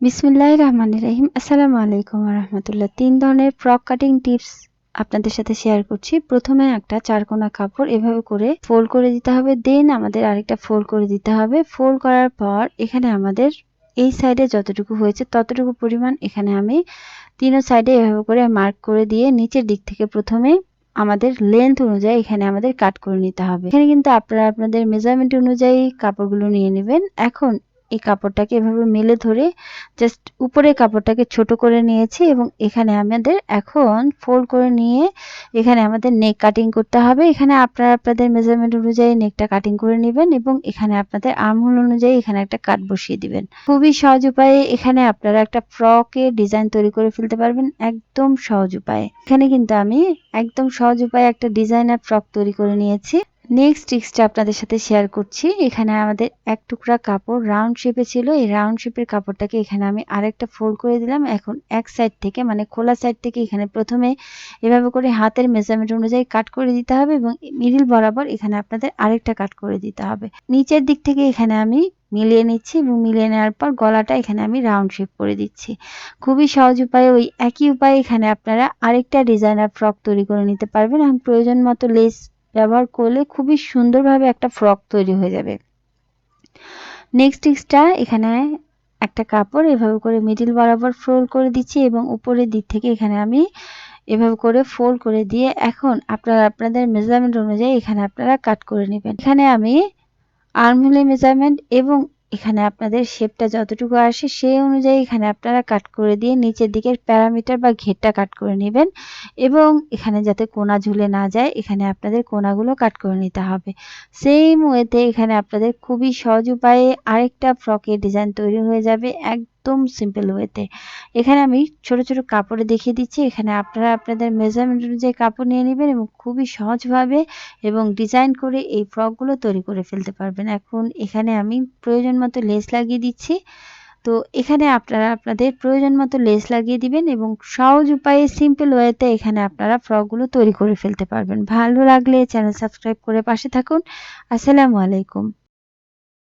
বিসমিল্লাহ রহমান রহিম। আসসালামু আলাইকুম রহমতুল্লাহ তিন ধরনের ফ্রক কাটিং টিপস আপনাদের সাথে শেয়ার করছি। প্রথমে একটা চারকোনা কাপড় এভাবে করে ফোল্ড করে দিতে হবে। দেন আমাদের আরেকটা ফোল্ড করে দিতে হবে। ফোল্ড করার পর এখানে আমাদের এই সাইডে যতটুকু হয়েছে ততটুকু পরিমাণ এখানে আমি তিনো সাইডে এভাবে করে মার্ক করে দিয়ে নিচের দিক থেকে প্রথমে আমাদের লেন্থ অনুযায়ী এখানে আমাদের কাট করে নিতে হবে। এখানে কিন্তু আপনারা আপনাদের মেজারমেন্ট অনুযায়ী কাপড়গুলো নিয়ে নেবেন। এখন এই কাপড়টাকে এভাবে মেলে ধরে জাস্ট উপরে কাপড়টাকে ছোট করে নিয়েছি এবং এখানে আমাদের এখন ফোল্ড করে নিয়ে এখানে আমাদের নেক কাটিং করতে হবে। এখানে আপনারা আপনাদের মেজারমেন্ট অনুযায়ী নেকটা কাটিং করে নেবেন এবং এখানে আপনাদের আর্মহোল অনুযায়ী এখানে একটা কাট বসিয়ে দিবেন। খুবই সহজ উপায়ে এখানে আপনারা একটা ফ্রকের ডিজাইন তৈরি করে ফেলতে পারবেন, একদম সহজ উপায়ে। এখানে কিন্তু আমি একদম সহজ উপায়ে একটা ডিজাইনার ফ্রক তৈরি করে নিয়েছি। নেক্সট টিক্সটা আপনাদের সাথে শেয়ার করছি। এখানে আমাদের এক টুকরা কাপড় রাউন্ড শেপে ছিল। এই রাউন্ড শেপের কাপড়টাকে এখানে আমি আরেকটা ফোল্ড করে দিলাম। এখন এক সাইড থেকে মানে খোলা সাইড থেকে এখানে প্রথমে এভাবে করে হাতের মেজারমেন্ট অনুযায়ী কাট করে দিতে হবে এবং মিডিল বরাবর এখানে আপনাদের আরেকটা কাট করে দিতে হবে। নিচের দিক থেকে এখানে আমি মিলিয়ে নিচ্ছি এবং মিলিয়ে নেওয়ার পর গলাটা এখানে আমি রাউন্ড শেপ করে দিচ্ছি। খুবই সহজ উপায়ে, ওই একই উপায়ে এখানে আপনারা আরেকটা ডিজাইনার ফ্রক তৈরি করে নিতে পারবেন। এবং প্রয়োজন মতো লেস ব্যবহার করলে খুবই সুন্দরভাবে একটা ফ্রক তৈরি হয়ে যাবে। নেক্সট স্টিচটা এখানে একটা কাপড় এভাবে করে মিডিল বরাবর ফোল্ড করে দিচ্ছি এবং উপরের দিক থেকে এখানে আমি এভাবে করে ফোল্ড করে দিয়ে এখন আপনারা, আপনাদের মেজারমেন্ট অনুযায়ী এখানে আপনারা কাট করে নেবেন। এখানে আমি আর্মহোলের মেজারমেন্ট এবং এখানে আপনাদের শেপটা যতটুকু আসে সেই অনুযায়ী এখানে আপনারা কাট করে দিয়ে নিচের দিকের প্যারামিটার বা ঘেরটা কাট করে নেবেন। এবং এখানে যাতে কোনা ঝুলে না যায়, এখানে আপনাদের কোনাগুলো কাট করে নিতে হবে। সেম ওয়েতে এখানে আপনাদের খুবই সহজ উপায়ে আরেকটা ফ্রকের ডিজাইন তৈরি হয়ে যাবে। একদম সিম্পল ওয়েতে এখানে আমি ছোট ছোট কাপড়ে দেখিয়ে দিচ্ছি। এখানে আপনারা আপনাদের মেজারমেন্ট অনুযায়ী কাপড় নিয়ে নেবেন এবং খুবই সহজভাবে এবং ডিজাইন করে এই ফ্রকগুলো তৈরি করে ফেলতে পারবেন। এখন এখানে আমি প্রয়োজন মতো লেস লাগিয়ে দিচ্ছি। তো এখানে আপনারা আপনাদের প্রয়োজন মতো লেস লাগিয়ে দিবেন এবং সহজ উপায়ে সিম্পল ওয়েতে এখানে আপনারা ফ্রকগুলো তৈরি করে ফেলতে পারবেন। ভালো লাগলে চ্যানেল সাবস্ক্রাইব করে পাশে থাকুন। আসসালামু আলাইকুম।